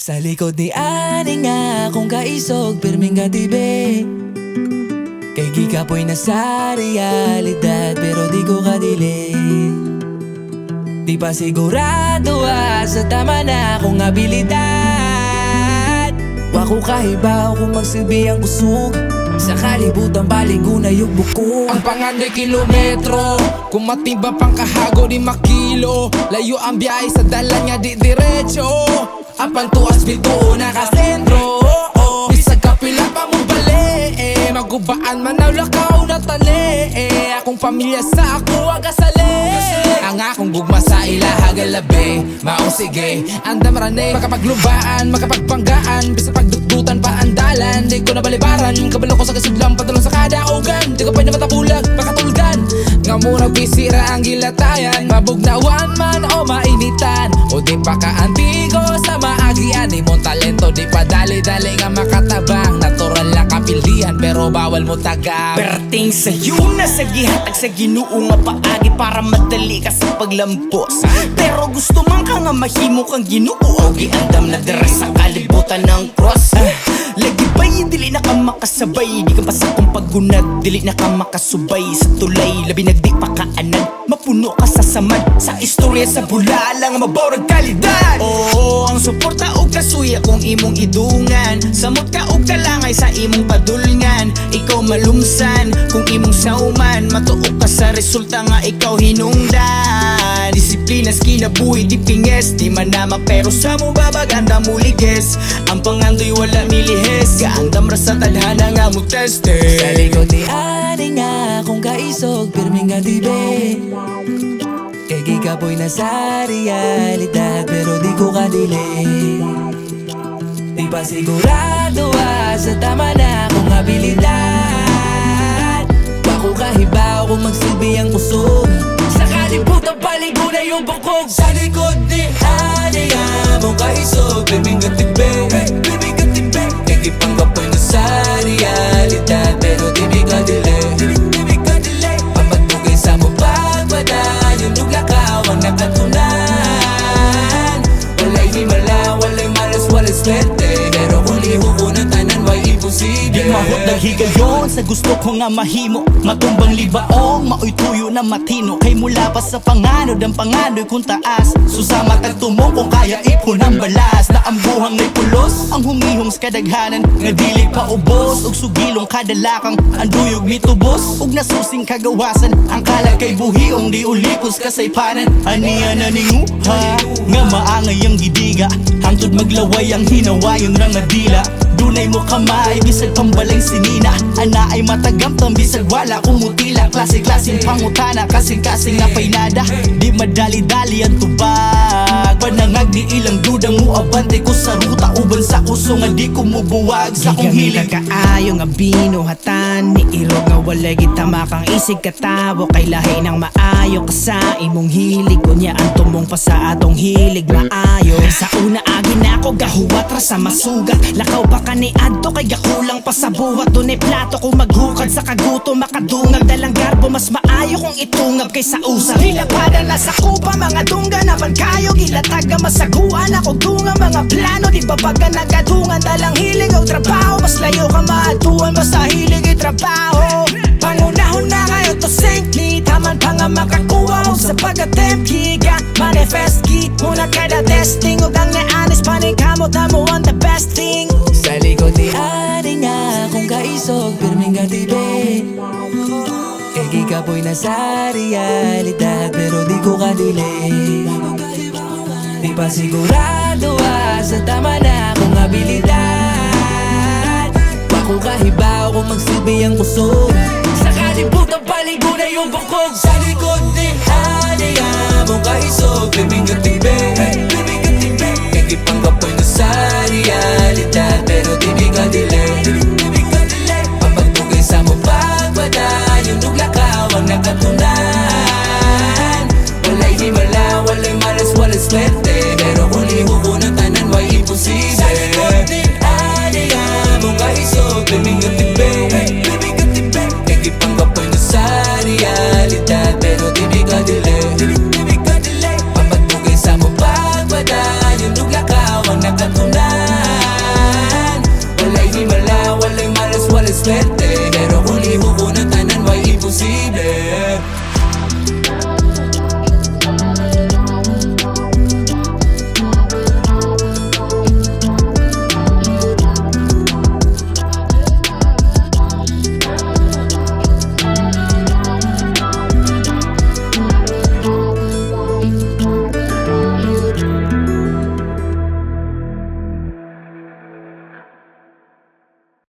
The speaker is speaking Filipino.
Sa likod ni Ani nga akong kaisog Pirming gatibi Kay gikapoy na sa realidad Pero di ko kadili. Di pa sigurado ah, sa tama na akong abilidad. Wa ko kahibaw kung magsilbi ang kusog Sa kalibutan baligo na yung buko Ang pangandoy kilometro Kung matimba pang kahago di makilo. Layo ang biyahe sa dalan nga di diretso Apang tuas bito nakasentro. Oh, Bisag kapila pa mo bali eh. Magubaan man na lakaw na tali eh. Akong pamilya sa ako agasali. Ang akong gugma sa ilaha galabi Maong sige, andam rane. Makapaglubaan, makapagpanggaan. Bisa pagdukdutan pa ang dalan. Di ko nabalibaran. Kabalo ko sa kasidlang Padulong sa kadaugan Di ko pa na matabulag, makatulgan Nga murag bisira ang gilatayan. Mabugnawan man o mainitan. O di pa kaantigo sa maagian Imong talento di pa dali-dali nga makatabang pero bawal mo tagang Perting sa'yo na sa gihatag sa ginoo nga paagi para madali ka sa paglampos Pero gusto man ka nga mahimo kang ginoo o giandam na dira sa kalibutan ng cross Lagi ba'y dili na ka makasabay? Di ka basta kung paggunad Dili na ka makasubay sa tulay. Labi na di pa kaanad. Mapuno ka sa samad. Sa istorya sa bula lang maborag kalidad. Oo, ang suporta og kasuya kung imong idungan. Samot ka og kalangay sa imong Ikaw malumsan. Kung imong sauman Matuok ka sa resulta nga ikaw hinungdan. Disiplina kinabuhi di pinges. Di manama pero sa mo babaganda mo liges? Ang pangandoy wala milihes Gaandam ra sa tadhana nga mo teste. Sa likod ni Ani nga akong kaisog Pirming gatibi Kay gikapoy na sa realidad Pero di ko kadili. Di pa sigurado ah, sa tama na akong magsilbi ang kusog Sa kalibutan paligo na yung bukog. Sa likod ni Ani among kaisog Pirming gatibi Naghigayon sa gusto ko nga mahimo. Matumbang libaong, maoy tuyo na matino. Kay mula pa sa panganod ang pangano'y kung taas. Susama tagtumong kung kaya ipon ang balas. Na ang buhang may pulos, ang humihong kadaghanan. Nga dili pa ubos, ug sugilong kadalakang. Ang duyog mitubos, ug nasusing kagawasan. Ang kalag kay buhiong di ulipos kasaypanan. Aniya na ninguha, nga maangay ang gidiga Hangtod maglaway ang hinawayon rang dila Dunay mo kamay, bisag pambalay sinina. Ana ay matagamtam, bisag wala. Kumutila Klase-klaseng pangutana, kasing-kasing na painada. Di madali-dali ang tubag Panangag di ilang dudang mo abante ko sa ruta. Uban sa uso nga di ko mubuwag sa kong hilig kaayo nga binuhatan Ni irog nga walay kita makang isig katabo Kay lahi ng maayo ka sa imong hilig. Kunya ang tumong pa sa atong hilig maayo sa una agi na ako gahuwat ra sa masugat. Lakaw pa ka ni Adto kay gakulang pa sa buhat. Dunay plato kung maghukad sa kaguto Makadungag dalang garbo. Mas maayo kung itungab kay sa usap. Hilapada na sa kupa mga dungga naman kayo Gilataga masaguan ako tunga mga plano Di babaga nagadungan dalang hilig o trabaho Mas layo ka maatuan basta hilig itrabaho Pangunahon na kayo to sink me Taman pa nga makakuha mo sa pag-attempt Kiga, manifest ki Muna kada testing. Ug ang naanis paning kamot mo ang the best thing. Sa likod ni Ani nga akong kaisog Pirming gatibi Kay gikapoy na sa realidad Pero di ko kadili Di pa sigurado ha Sa tama na akong abilidad Bakong kahibaw kung magsilbi ang kusog Sa kalibutan paligo na yung bukog. Sa likod ni Hania Mong kaisog, libing at tibe Libing at tibe. Ikipanggap ko'y nasa realidad Pero di di ka delay. Papagpugay sa mong pagpadaan Yung nagkakaw ang nakatunan. Walay himala, walay sled